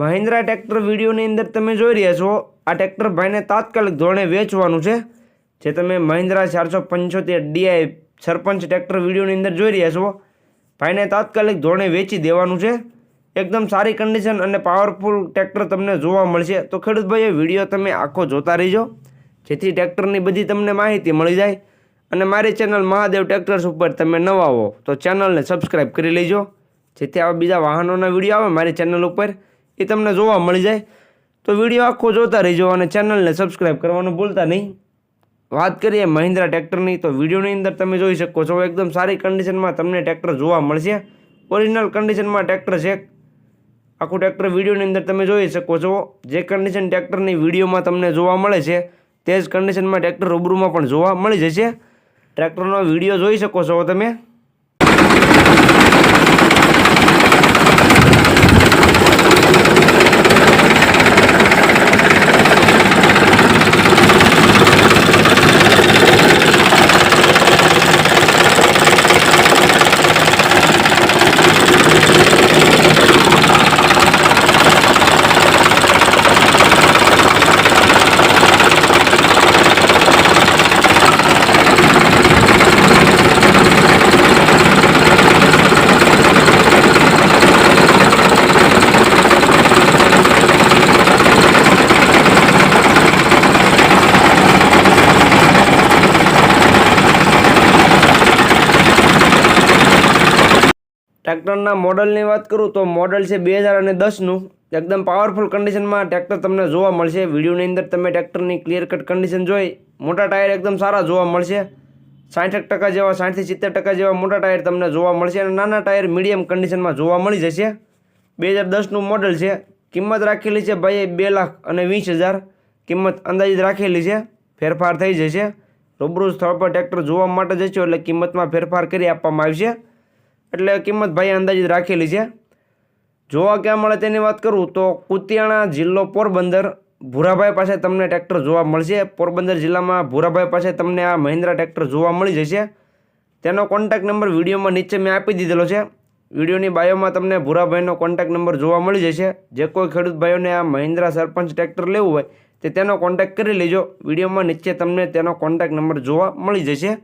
Mahindra tractor વિડીયોની અંદર તમે જોઈ રહ્યા છો, આ ટ્રેક્ટર ભાઈને તાત્કાલિક ધોરણે વેચવાનું છે, જે તમે મહિન્દ્રા ચારસો પંચોતેર ડીઆઈ સરપંચ ટ્રેક્ટર વિડીયોની અંદર જોઈ રહ્યા છો, ભાઈને તાત્કાલિક ધોરણે વેચી દેવાનું છે. એકદમ સારી કન્ડિશન અને પાવરફુલ ટ્રેક્ટર તમને જોવા મળશે. તો ખેડૂત ભાઈઓ વીડિયો તમે આખો જોતા રહીજો, જેથી ટ્રેક્ટરની બધી તમને માહિતી મળી જાય. અને મારી ચેનલ મહાદેવ ટ્રેક્ટર્સ ઉપર તમે નવા હો, તો ચેનલને સબસ્ક્રાઈબ કરી લેજો. જેથી આવા બીજા વાહનોના વીડિયો આવે મારી ચેનલ ઉપર. એ તમને જોવા મળી જાય. તો વીડિયો આખો જોતા રહીજો અને ચેનલને સબસ્ક્રાઈબ કરવાનું ભૂલતા નહીં. વાત કરીએ મહિન્દ્રા ટ્રેક્ટરની, તો વિડીયોની અંદર તમે જોઈ શકો છો એકદમ સારી કન્ડિશનમાં તમને ટ્રેક્ટર જોવા મળશે. ઓરિજિનલ કન્ડિશનમાં ટ્રેક્ટર છે. આખું ટ્રેક્ટર વિડીયોની અંદર તમે જોઈ શકો છો. જે કન્ડિશન ટ્રેક્ટરની વિડીયોમાં તમને જોવા મળે છે, તે જ કન્ડિશનમાં ટ્રેક્ટર રૂબરૂમાં પણ જોવા મળી જશે. ટ્રેક્ટરનો વીડિયો જોઈ શકો છો તમે. ટ્રેક્ટરના મોડલની વાત કરું તો મોડલ છે બે હજાર અને દસનું. એકદમ પાવરફુલ કન્ડિશનમાં ટ્રેક્ટર તમને જોવા મળશે. વિડીયોની અંદર તમે ટ્રેક્ટરની ક્લિયર કટ કન્ડિશન જોઈ. મોટા ટાયર એકદમ સારા જોવા મળશે. સાઠ ટકા જેવા, સાઠથી સિત્તેર ટકા જેવા મોટા ટાયર તમને જોવા મળશે અને નાના ટાયર મીડિયમ કન્ડિશનમાં જોવા મળી જશે. બે હજાર દસનું મોડલ છે. કિંમત રાખેલી છે ભાઈ બે લાખ અને વીસ હજાર. કિંમત અંદાજિત રાખેલી છે. ફેરફાર થઈ જશે. રૂબરૂ સ્થળ પર ટ્રેક્ટર જોવા માટે જશો એટલે કિંમતમાં ફેરફાર કરી આપવામાં આવશે. એટલે કિંમત ભાઈ અંદાજિત રાખેલી છે. જોવા ક્યાં મળે તેની વાત કરું તો કુતિયાણા જિલ્લો પોરબંદર. ભૂરાભાઈ પાસે તમને ટ્રેક્ટર જોવા મળશે. પોરબંદર જિલ્લામાં ભૂરાભાઈ પાસે તમને આ મહિન્દ્રા ટ્રેક્ટર જોવા મળી જશે. તેનો કોન્ટેક્ટ નંબર વિડીયોમાં નીચે મેં આપી દીધેલો છે. વિડીયોની બાયોમાં તમને ભૂરાભાઈનો કોન્ટેક્ટ નંબર જોવા મળી જશે. જે કોઈ ખેડૂત ભાઈઓને આ મહિન્દ્રા સરપંચ ટ્રેક્ટર લેવું હોય તે તેનો કોન્ટેક્ટ કરી લેજો. વિડીયોમાં નીચે તમને તેનો કોન્ટેક્ટ નંબર જોવા મળી જશે.